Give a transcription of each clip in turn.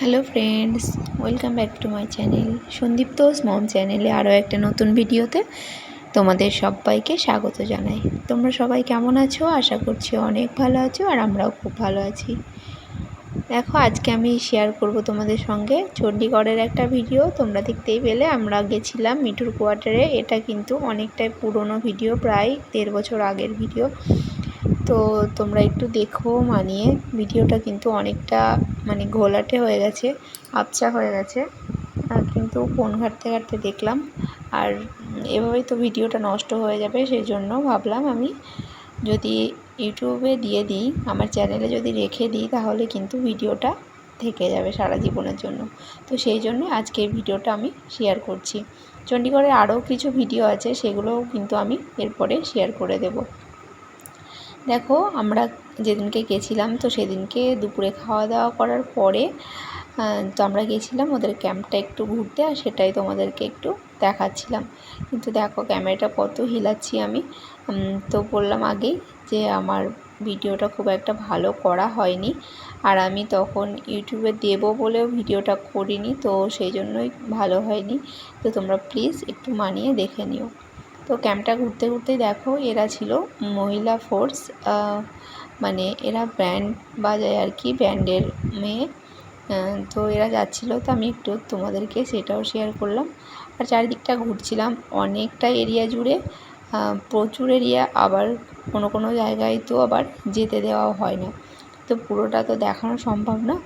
Hello friends welcome back to my channel Sandip তোষ মম চ্যানেলে আরও একটা নতুন ভিডিওতে তোমাদের সবাইকে স্বাগত জানাই। তোমরা সবাই কেমন আছো? আশা করছি অনেক ভালো আছো আর আমরাও খুব ভালো আছি। দেখো, আজকে আমি শেয়ার করব তোমাদের সঙ্গে চণ্ডীগড়ের একটা ভিডিও। তোমরা দেখতেই পেলে, আমরা গেছিলাম মিঠুর কোয়ার্টারে এটা কিন্তু অনেকটাই পুরনো ভিডিও, প্রায় দেড় বছর আগের ভিডিও। তো তোমরা একটু দেখো মানিয়ে। ভিডিওটা কিন্তু অনেকটা মানে ঘোলাটে হয়ে গেছে, আবছা হয়ে গেছে। কিন্তু ফোন ঘাটতে ঘাটতে দেখলাম। আর এভাবেই তো ভিডিওটা নষ্ট হয়ে যাবে, সেই জন্য ভাবলাম আমি যদি ইউটিউবে দিয়ে দিই, আমার চ্যানেলে যদি রেখে দিই, তাহলে কিন্তু ভিডিওটা থেকে যাবে সারা জীবনের জন্য। তো সেই জন্য আজকে ভিডিওটা আমি শেয়ার করছি। চণ্ডীগড়ে আরও কিছু ভিডিও আছে, সেগুলোও কিন্তু আমি এরপরে শেয়ার করে দেবো। দেখো, আমরা যেদিনকে গেছিলাম, তো সেদিনকে দুপুরে খাওয়া দাওয়া করার পরে তো আমরা গেছিলাম ওদের ক্যাম্পটা একটু ঘুরতে, আর সেটাই তোমাদেরকে একটু দেখাচ্ছিলাম। কিন্তু দেখো, ক্যামেরাটা কত হিলাচ্ছি আমি। তো বললাম আগেই যে আমার ভিডিওটা খুব একটা ভালো করা হয়নি, আর আমি তখন ইউটিউবে দেব বলেও ভিডিওটা করিনি, তো সেই জন্যই ভালো হয়নি। তো তোমরা প্লিজ একটু মানিয়ে দেখে নিও। তো ক্যাম্পটা ঘুরতে ঘুরতে দেখো এরা ছিল মহিলা ফোর্স মানে এরা ব্যান্ড বাজায় আর কি, ব্যান্ডের মেয়ে। তো এরা যাচ্ছিল, তো আমি একটু তোমাদেরকে সেটাও শেয়ার করলাম। আর চারিদিকটা ঘুরছিলাম অনেকটা এরিয়া জুড়ে। প্রচুর এরিয়া, আবার কোনো কোনো জায়গায় তো আবার যেতে দেওয়াও হয় না। তো পুরোটা তো দেখানো সম্ভব না।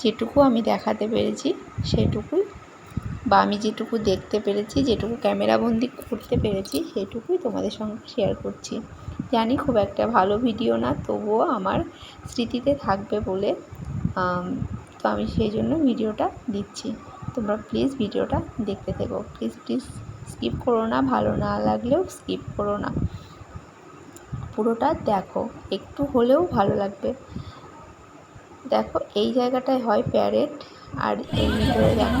যেটুকু আমি দেখাতে পেরেছি সেটুকুই। বা আমি যেটুকু দেখতে পেরেছি, যেটুকু ক্যামেরাবন্দি করতে পেরেছি সেটুকুই তোমাদের সঙ্গে শেয়ার করছি। জানি খুব একটা ভালো ভিডিও না, তবুও আমার স্মৃতিতে থাকবে বলে তো আমি সেই জন্য ভিডিওটা দিচ্ছি। তোমরা প্লিজ ভিডিওটা দেখতে থেকো। প্লিজ প্লিজ স্কিপ করো না, ভালো না লাগলেও স্কিপ করো না। পুরোটা দেখো, একটু হলেও ভালো লাগবে। দেখো, এই জায়গাটায় হয় প্যারেড আর এই ভিতরে দেখো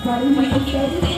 Thank হচ্ছে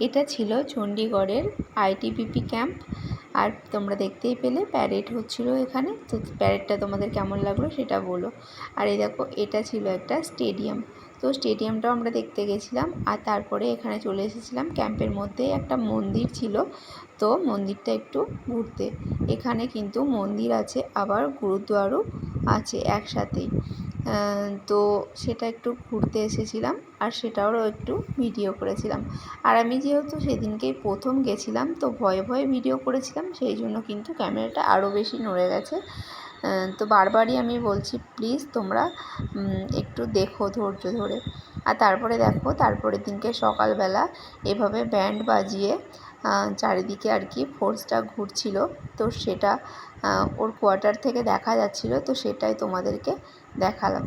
এটা ছিল চণ্ডীগড়ের আইটিবিপি ক্যাম্প। আর তোমরা দেখতেই পেলে প্যারেড হচ্ছিল এখানে। তো প্যারেডটা তোমাদের কেমন লাগল সেটা বলো। আর এই দেখো, এটা ছিল একটা স্টেডিয়াম তো স্টেডিয়ামটাও আমরা দেখতে গেছিলাম। আর তারপরে এখানে চলে এসেছিলাম। ক্যাম্পের মধ্যে একটা মন্দির ছিল। তো মন্দিরটা একটু ঘুরতে। এখানে কিন্তু মন্দির আছে, আবার গুরুদুয়ারও আছে একসাথেই। তো সেটা একটু ঘুরতে এসেছিলাম আর সেটারও একটু ভিডিও করেছিলাম। আর আমি যেহেতু সেদিনকেই প্রথম গেছিলাম, তো ভয়ে ভয়ে ভিডিও করেছিলাম, সেই জন্য কিন্তু ক্যামেরাটা আরও বেশি নড়ে গেছে। তো বারবারই আমি বলছি, প্লিজ তোমরা একটু দেখো ধৈর্য ধরে। আর তারপরে দেখো, তারপরের দিনকে সকালবেলা এভাবে ব্যান্ড বাজিয়ে চারিদিকে আর কি ফোর্সটা ঘুরছিল। তো সেটা ওর কোয়ার্টার থেকে দেখা যাচ্ছিল, তো সেটাই তোমাদেরকে দেখালাম।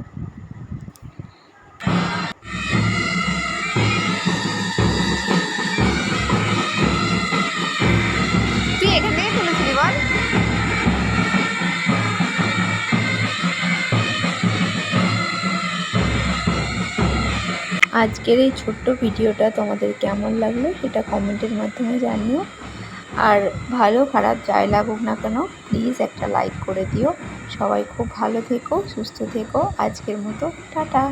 আজকের এই ছোট্ট ভিডিওটা তোমাদের কেমন লাগল সেটা কমেন্টের মাধ্যমে জানিও। আর ভালো, খারাপ, যাই লাগুক না কেন প্লিজ একটা লাইক করে দিও। সবাই খুব ভালো থেকো, সুস্থ থেকো। আজকের মতো, টাটা।